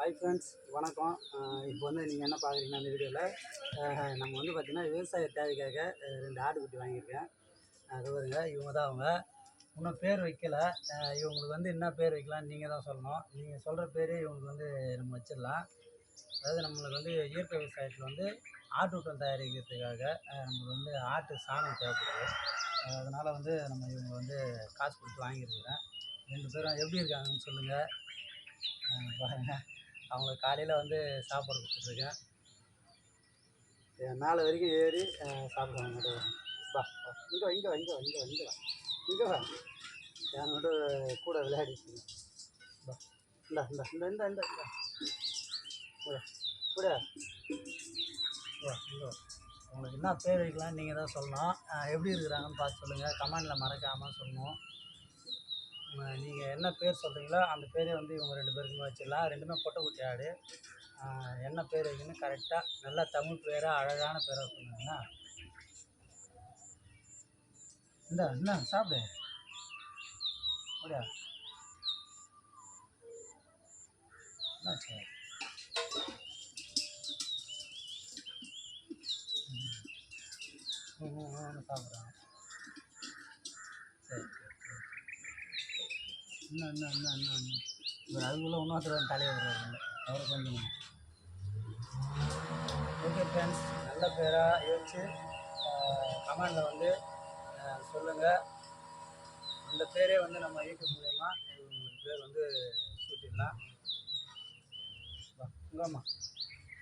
Hi friends வணக்கம். இப்போ வந்து நீங்கள் என்ன பார்க்குறீங்கன்னா அந்த வீடியோவில் நம்ம வந்து பார்த்திங்கன்னா விவசாய தேவைக்காக ரெண்டு ரெண்டு ஆட்டுக்குட்டி வாங்கியிருக்கேன். அது வருங்க இவங்க தான் அவங்க. இன்னும் பேர் வைக்கலை. இவங்களுக்கு வந்து என்ன பேர் வைக்கலாம்னு நீங்கள் தான் சொல்லணும். நீங்கள் சொல்கிற பேரே இவங்களுக்கு வந்து நம்ம வச்சிடலாம். அதாவது நம்மளுக்கு வந்து இயற்கை விவசாயத்தில் வந்து ஆட்டூட்டம் தயாரிக்கிறதுக்காக நம்மளுக்கு வந்து ஆட்டு சாணம் தேவைப்படுது. அதனால் வந்து நம்ம இவங்க வந்து காசு கொடுத்து வாங்கியிருக்கிறேன். ரெண்டு பேரும் எப்படி இருக்காங்கன்னு சொல்லுங்கள் பாருங்கள் அவங்க காலையில் வந்து சாப்பாடு கொடுத்துட்ருக்கேன். மேலே வரைக்கும் ஏறி சாப்பிடுவாங்க மட்டும் வா இங்கே வா இங்கே வா இங்கே இங்கே இங்கே வா. இங்கே வா. என் மட்டும் கூட விளையாடிட்டு வா. இந்த இந்த இந்த இந்த இந்த கூட வா இங்கே வா. உங்களுக்கு என்ன பேர் வைக்கலாம் நீங்கள் தான் சொல்லணும் எப்படி இருக்கிறாங்கன்னு பார்த்து சொல்லுங்கள் கமெண்டில் மறக்காமல் சொல்லணும். நீங்கள் என்ன பேர் சொல்கிறீங்களோ அந்த பேரே வந்து இவங்க ரெண்டு பேருக்குமே வச்சிடலாம் ரெண்டுமே பொட்டைக்குட்டி ஆடு என்ன பேர் வைக்கணும் கரெக்டாக நல்லா தமிழ் பேராக அழகான பேராக வைக்கணுங்கண்ணா இந்த என்ன சாப்பிடு அப்படியா என்ன சரி சாப்பிட்றேன் ம் சாப்பிட்றாங்க சரி சரி சரி இன்னும் இன்னும் இன்னும் இன்னும் இன்னும். இவர் அதுக்குள்ளே இன்னொருத்தர் தலையை விடுறாரு அவரை கொஞ்சம் ஓகே ஃப்ரெண்ட்ஸ் நல்ல பேராக யோசிச்சு கமெண்டில் வந்து சொல்லுங்கள் அந்த பேரே வந்து நம்ம யூடியூப் மூலயமா உங்களுக்கு பேர் வந்து சூட்டிடலாம். இங்கம்மா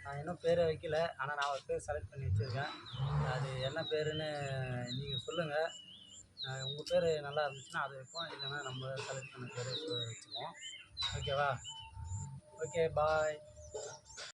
நான் இன்னும் பேரை வைக்கல ஆனால் நான் ஒரு பேர் செலக்ட் பண்ணி வச்சுருக்கேன். அது என்ன பேருன்னு நீங்கள் சொல்லுங்கள் உங்கள் பேர் நல்லா இருந்துச்சுன்னா அதை வைப்போம். இல்லைன்னா நம்ம செலக்ட் பண்ண பேர் வச்சுக்குவோம். ஓகேவா ஓகே பாய்